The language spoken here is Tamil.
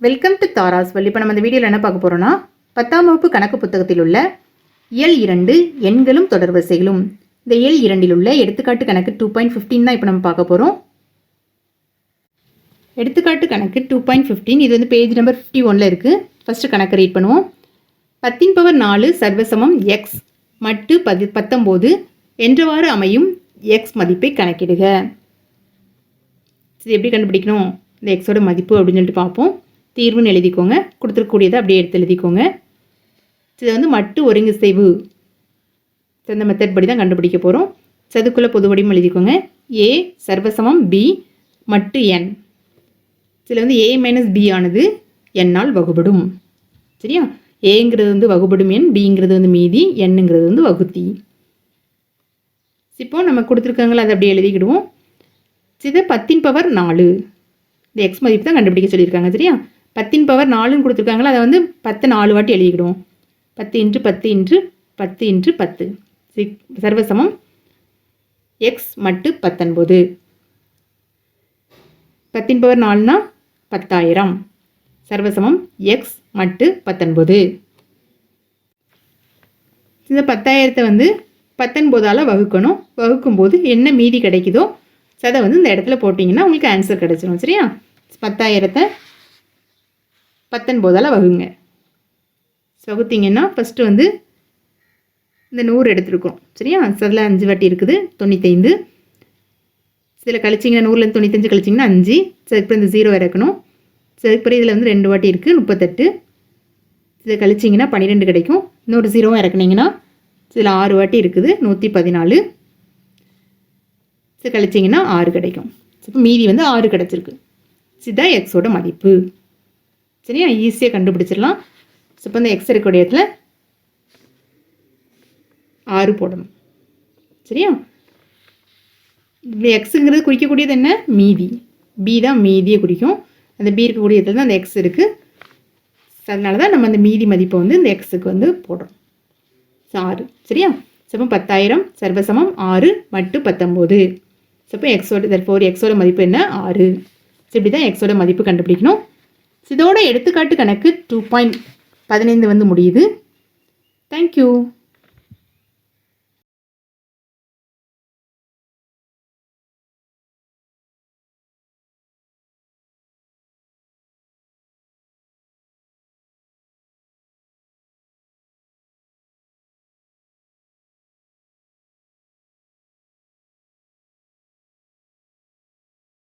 வெல்கம் டு தாராஸ் வள்ளி இப்போ நம்ம இந்த வீடியோவில் என்ன பார்க்க போகிறோம்னா பத்தாம் வகுப்பு கணக்கு புத்தகத்தில் உள்ள இயல் இரண்டு எண்களும் தொடர்வரிசைகளும் இந்த இயல் இரண்டில் உள்ள எடுத்துக்காட்டு கணக்கு டூ பாயிண்ட் ஃபிஃப்டீன் தான் இப்போ நம்ம பார்க்க போகிறோம் எடுத்துக்காட்டு கணக்கு டூ பாயிண்ட் ஃபிஃப்டீன் இது வந்து பேஜ் நம்பர் ஃபிஃப்டி ஒனில் இருக்குது ஃபஸ்ட்டு கணக்கு ரீட் பண்ணுவோம். பத்தின் பவர் நாலு சர்வசமம் எக்ஸ் மட்டு பதி பத்தொம்போது என்றவாறு அமையும் எக்ஸ் மதிப்பை கணக்கிடுக. இது எப்படி கண்டுபிடிக்கணும்? இந்த எக்ஸோட மதிப்பு அப்படின்னு சொல்லிட்டு பார்ப்போம். தீர்வுன்னு எழுதிக்கோங்க. கொடுத்துருக்கக்கூடியதை அப்படியே எடுத்து எழுதிக்கோங்க. இது வந்து மட்டு ஒருங்கிசைவு. இந்த மெத்தட் படி தான் கண்டுபிடிக்க போகிறோம் சதுக்குள்ள பொது வடிவம் எழுதிக்கோங்க. ஏ சர்வசமம் பி மட்டு என் இதில் வந்து ஏ மைனஸ் பி ஆனது என்னால் வகுபடும். சரியா? ஏங்கிறது வந்து வகுபடும் எண் பிங்கிறது வந்து மீதி எண்ணுங்கிறது வந்து வகுத்தி. இப்போ நம்ம கொடுத்துருக்காங்களா அதை அப்படியே எழுதிக்கிடுவோம். இது பத்தின் பவர் நாலு. இந்த எக்ஸ் மதிப்பு தான் கண்டுபிடிக்க சொல்லியிருக்காங்க சரியா? பத்தின் பவர் நாலுன்னு கொடுத்துருக்காங்களா அதை வந்து பத்து நாலு வாட்டி எழுதிக்கிடுவோம். பத்து இன்ட்டு பத்து இன்ட்டு பத்து இன்ட்டு பத்து. சிக் சர்வசமம் எக்ஸ் மட்டு பத்தொன்பது. பத்தின் பவர் நாலுனா பத்தாயிரம். சர்வசமம் எக்ஸ் மட்டு பத்தொன்பது. இந்த பத்தாயிரத்தை வந்து பத்தொன்பதால் வகுக்கணும். வகுக்கும்போது என்ன மீதி கிடைக்குதோ அதை வந்து இந்த இடத்துல போட்டிங்கன்னா உங்களுக்கு ஆன்சர் கிடச்சிரும் சரியா? பத்தாயிரத்தை பத்தொன்பதால் வகுங்க. வகுத்தீங்கன்னா ஃபஸ்ட்டு வந்து இந்த நூறு எடுத்துருக்கோம். சரியா? அதில் அஞ்சு வாட்டி இருக்குது தொண்ணூத்தைந்து. இதில் கழிச்சிங்கன்னா நூறுலேருந்து தொண்ணூத்தஞ்சு கழிச்சிங்கன்னா அஞ்சு. சரி இந்த ஜீரோ இறக்கணும் சரி இதில் வந்து ரெண்டு வாட்டி இருக்குது முப்பத்தெட்டு. இதை கழிச்சிங்கன்னா பன்னிரெண்டு கிடைக்கும். இன்னொரு ஜீரோவும் இறக்குனீங்கன்னா இதில் ஆறு வாட்டி இருக்குது நூற்றி பதினாலு. இது கழிச்சிங்கன்னா ஆறு கிடைக்கும். இப்போ மீதி வந்து ஆறு கிடச்சிருக்கு. இதுதான் எக்ஸோட மதிப்பு. சரியா ஈஸியாக கண்டுபிடிச்சிடலாம். ஸோ இப்போ இந்த எக்ஸ் இருக்கக்கூடிய இடத்துல ஆறு போடணும். சரியா? எக்ஸுங்கிறது குறிக்கக்கூடியது என்ன? மீதி. பி தான் மீதியை குறிக்கும். அந்த பி இருக்கக்கூடிய இடத்துல தான் அந்த எக்ஸ் இருக்குது அதனால தான் நம்ம அந்த மீதி மதிப்பை வந்து இந்த எக்ஸுக்கு வந்து போடுறோம். ஸோ ஆறு. சரியா? சப்போ பத்தாயிரம் சர்வசமம் ஆறு மட்டு பத்தொம்போது சப்போ எக்ஸோட ஃபோர் எக்ஸோட மதிப்பு என்ன? ஆறு. ஸோ இப்படி தான் எக்ஸோட மதிப்பு கண்டுபிடிக்கணும். இதோட எடுத்துக்காட்டு கணக்கு டூ பாயிண்ட் பதினைந்து வந்து முடியுது. தேங்க்யூ